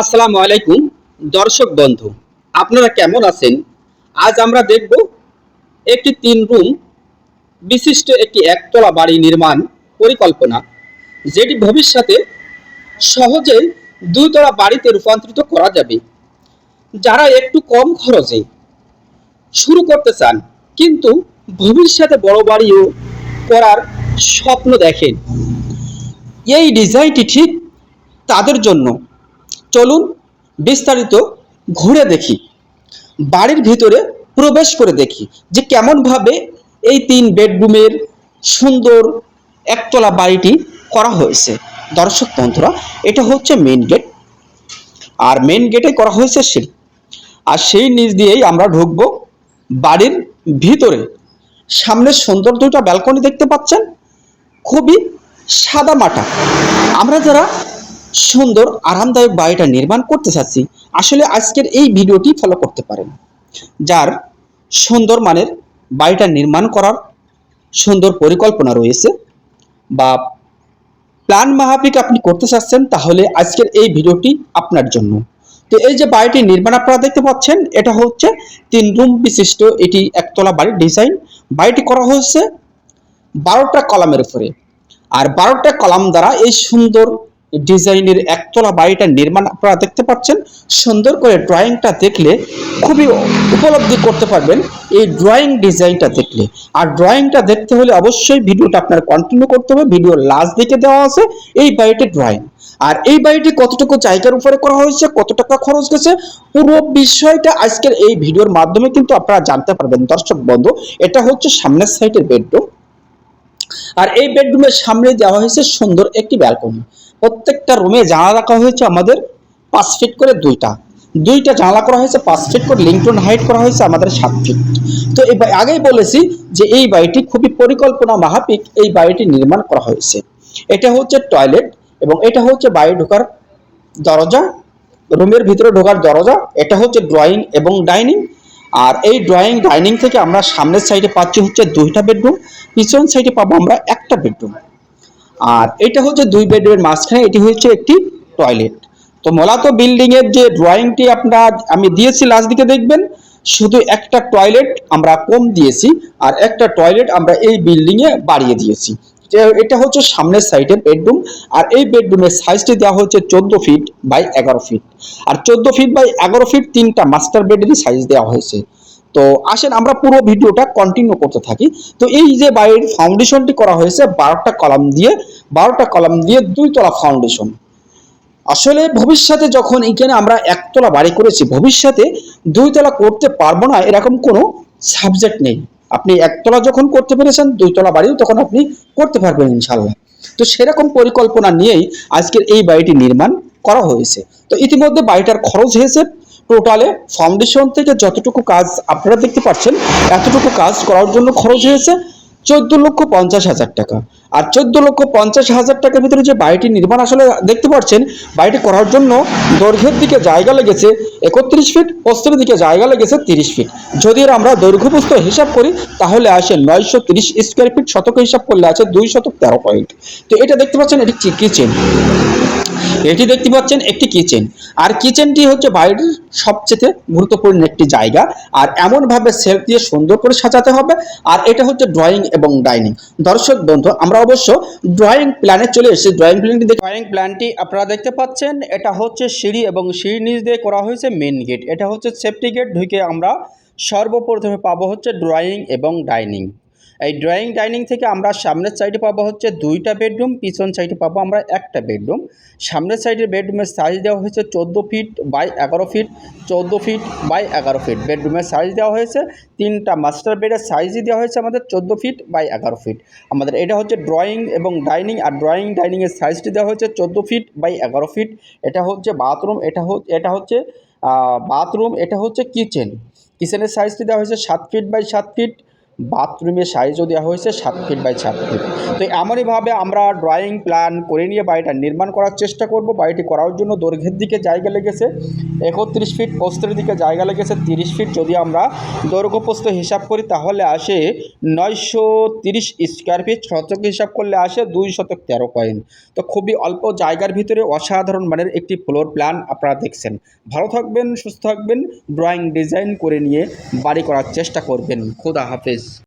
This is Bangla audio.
আসসালামু আলাইকুম, দর্শক বন্ধু, আপনারা কেমন আছেন? আজ আমরা দেখব একটি তিন রুম, বিশিষ্ট একটি একতলা বাড়ি নির্মাণ পরিকল্পনা, যেটি ভবিষ্যতে সহজে দুইতলা বাড়িতে রূপান্তরিত করা যাবে। যারা একটু কম খরচে শুরু করতে চান, কিন্তু ভবিষ্যতে বড় বাড়িও করার স্বপ্ন দেখেন। এই ডিজাইনটি ঠিক তাদের জন্য। চলুন বিস্তারিত ঘুরে দেখি। বাড়ির ভিতরে প্রবেশ করে দেখি যে কেমনভাবে এই তিন বেডরুমের সুন্দর একতলা বাড়িটি করা হয়েছে। দর্শক বন্ধুরা, এটা হচ্ছে মেন গেট আর মেন গেটে করা হয়েছে সিঁড়ি। আর সেই নিচ দিয়েই আমরা ঢুকবো বাড়ির ভিতরে। সামনে সুন্দর দুটো ব্যালকনি দেখতে পাচ্ছেন? খুবই সাদা মাটা আমরা যারা সুন্দর, আরামদায়ক বাড়িটা নির্মাণ করতে চাচ্ছি। আসলে আজকের এই ভিডিওটি ফলো করতে পারেন। যার সুন্দর মানের বাড়িটা নির্মাণ করার সুন্দর পরিকল্পনা রয়েছে বা প্ল্যান মাহাপিক আপনি করতে চাচ্ছেন, তাহলে আজকের এই ভিডিওটি আপনার জন্য। তো এই যে বাড়িটি নির্মাণ আপনারা দেখতে পাচ্ছেন, এটা হচ্ছে তিন রুম বিশিষ্ট, এটি একতলা বাড়ির ডিজাইন বাড়িটি করা হয়েছে বারোটা কলামের উপরে। আর বারোটা কলাম দ্বারা এই সুন্দর ডিজাইনের একতলা বাড়িটা নির্মাণ আপনারা দেখতে পাচ্ছেন। সুন্দর করে ড্রয়িংটা দেখলে খুবই উপলব্ধি করতে পারবেন এই ড্রয়িং ডিজাইনটা দেখলে। আর ড্রয়িংটা দেখতে হলে অবশ্যই ভিডিওটা আপনার কন্টিনিউ করতে হবে। ভিডিওর লাস্ট দিকে দেওয়া আছে এই বাড়িটির ড্রয়িং আর এই বাড়িটি কতটুকু জায়গার উপরে করা হয়েছে, কত টাকা খরচ গেছে, পুরো বিষয়টা আজকের এই ভিডিওর মাধ্যমে কিন্তু আপনারা জানতে পারবেন। দর্শক বন্ধু, এটা হচ্ছে সামনের সাইডের বেডরুম আর এই বেডরুমের সামনে দেওয়া হয়েছে সুন্দর একটি ব্যালকনি প্রত্যেকটা রুমে জানালা রাখা হয়েছে আমাদের পাঁচ ফিট করে দুইটা। দুইটা জানালা করা হয়েছে, পাঁচ ফিট করে লিংটন হাইট করা হয়েছে, আমাদের সাত ফিট তো এই আগেই বলেছি যে এই বাড়িটি খুবই পরিকল্পনা মাহাপিক এই বাড়িটি নির্মাণ করা হয়েছে। এটা হচ্ছে টয়লেট এবং এটা হচ্ছে বাড়ি ঢোকার দরজা। রুমের ভিতরে ঢোকার দরজা, এটা হচ্ছে ড্রয়িং এবং ডাইনিং আর এই ড্রয়িং ডাইনিং থেকে আমরা সামনের সাইডে পাচ্ছি হচ্ছে দুইটা বেডরুম পিছন সাইডে পাবো আমরা একটা বেডরুম আর এটা হচ্ছে দুই বেডরুমের মাঝখানে, এটি হচ্ছে একটি টয়লেট তো মূলত বিল্ডিং এর যে ড্রয়িংটি আপনার আমি দিয়েছি লাস্ট দিকে দেখবেন, শুধু একটা টয়লেট আমরা কম দিয়েছি, আর একটা টয়লেট আমরা এই বিল্ডিং এ বাড়িয়ে দিয়েছি। এটা হচ্ছে সামনের সাইডের বেডরুম আর এই বেডরুমের সাইজটি দেওয়া হচ্ছে চোদ্দ ফিট বাই এগারো ফিট আর চোদ্দ ফিট বাই এগারো ফিট তিনটা মাস্টার বেডেরই সাইজ দেওয়া হয়েছে। তো আসেন আমরা পুরো ভিডিওটা কন্টিনিউ করতে থাকি। তো এই যে বাড়ির ফাউন্ডেশনটি করা হয়েছে, বারোটা কলাম দিয়ে, বারোটা কলাম দিয়ে দুইতলা ফাউন্ডেশন আসলে ভবিষ্যতে যখন এখানে আমরা একতলা বাড়ি করেছি, ভবিষ্যতে দুইতলা করতে পারব না, এরকম কোনো সাবজেক্ট নেই। আপনি একতলা যখন করতে পেরেছেন দুইতলা বাড়িও তখন আপনি করতে পারবেন ইনশাল্লাহ তো সেরকম পরিকল্পনা নিয়েই আজকের এই বাড়িটি নির্মাণ করা হয়েছে। তো ইতিমধ্যে বাড়িটার খরচ হয়েছে টোটালে ফাউন্ডেশন থেকে যতটুকু কাজ আপনারা দেখতে পাচ্ছেন, এতটুকু কাজ করার জন্য খরচ হয়েছে। চোদ্দ লক্ষ পঞ্চাশ হাজার টাকা। আর চোদ্দ লক্ষ পঞ্চাশ হাজার টাকার ভিতরে যে বাড়িটি নির্মাণ আসলে দেখতে পাচ্ছেন, বাড়িটি করার জন্য দৈর্ঘ্যের দিকে জায়গা লেগেছে একত্রিশ ফিট প্রস্থের দিকে জায়গা লেগেছে তিরিশ ফিট। যদি আমরা দৈর্ঘ্য প্রস্থ হিসাব করি, তাহলে আসে নয়শো তিরিশ স্কোয়ার ফিট শতক হিসাব করলে আছে দুই শতক তেরো পয়েন্ট তো এটা দেখতে পাচ্ছেন এটি কিচেন এটি দেখতে পাচ্ছেন একটি কিচেন আর কিচেনটি হচ্ছে বাড়ির সবচেয়ে গুরুত্বপূর্ণ একটি জায়গা। আর এমনভাবে সেলফ দিয়ে সুন্দর করে সাজাতে হবে। আর এটা হচ্ছে ড্রয়িং এবং ডাইনিং দর্শক, বন্ধু, আমরা অবশ্য ড্রয়িং প্ল্যানে চলে এসেছি। ড্রয়িং প্ল্যানটি ড্রয়িং প্ল্যানটি আপনারা দেখতে পাচ্ছেন, এটা হচ্ছে সিঁড়ি এবং সিঁড়ির নিচ দিয়ে করা হয়েছে মেন গেট এটা হচ্ছে সেফটি গেট ঢুকে আমরা সর্বপ্রথমে পাবো হচ্ছে ড্রয়িং এবং ডাইনিং এই ড্রয়িং ডাইনিং থেকে আমরা সামনের সাইডে পাবো হচ্ছে দুইটা বেডরুম পিছন সাইডে পাবো আমরা একটা বেডরুম সামনের সাইডের বেডরুমের সাইজ দেওয়া হয়েছে চোদ্দ ফিট বাই এগারো ফিট চোদ্দ ফিট বাই এগারো ফিট বেডরুমের সাইজ দেওয়া হয়েছে, তিনটা মাস্টার বেডের সাইজই দেওয়া হয়েছে আমাদের চোদ্দ ফিট বাই এগারো ফিট আমাদের এটা হচ্ছে ড্রয়িং এবং ডাইনিং আর ড্রয়িং ডাইনিংয়ের সাইজটি দেওয়া হয়েছে চোদ্দ ফিট বাই এগারো ফিট এটা হচ্ছে বাথরুম এটা হচ্ছে এটা হচ্ছে বাথরুম এটা হচ্ছে কিচেন কিচেনের সাইজটি দেওয়া হয়েছে সাত ফিট বাই সাত ফিট বাথরুমের সাইজও দেওয়া হয়েছে সাত ফিট বাই সাত ফিট তো এমনইভাবে আমরা ড্রয়িং প্ল্যান করে নিয়ে বাড়িটা নির্মাণ করার চেষ্টা করব। বাড়িটি করার জন্য দৈর্ঘ্যের দিকে জায়গা লেগেছে, একত্রিশ ফিট পোস্তের দিকে জায়গা লেগেছে, তিরিশ ফিট যদি আমরা দৈর্ঘ্য পোস্ত হিসাব করি তাহলে আসে নয়শো তিরিশ স্কোয়ার ফিট শতক হিসাব করলে আসে দুই শতক তেরো পয়েন্ট তো খুবই অল্প জায়গার ভিতরে অসাধারণ মানের একটি ফ্লোর প্ল্যান আপনারা দেখছেন। ভালো থাকবেন, সুস্থ থাকবেন ড্রয়িং ডিজাইন করে নিয়ে বাড়ি করার চেষ্টা করবেন। খুদা হাফেজ।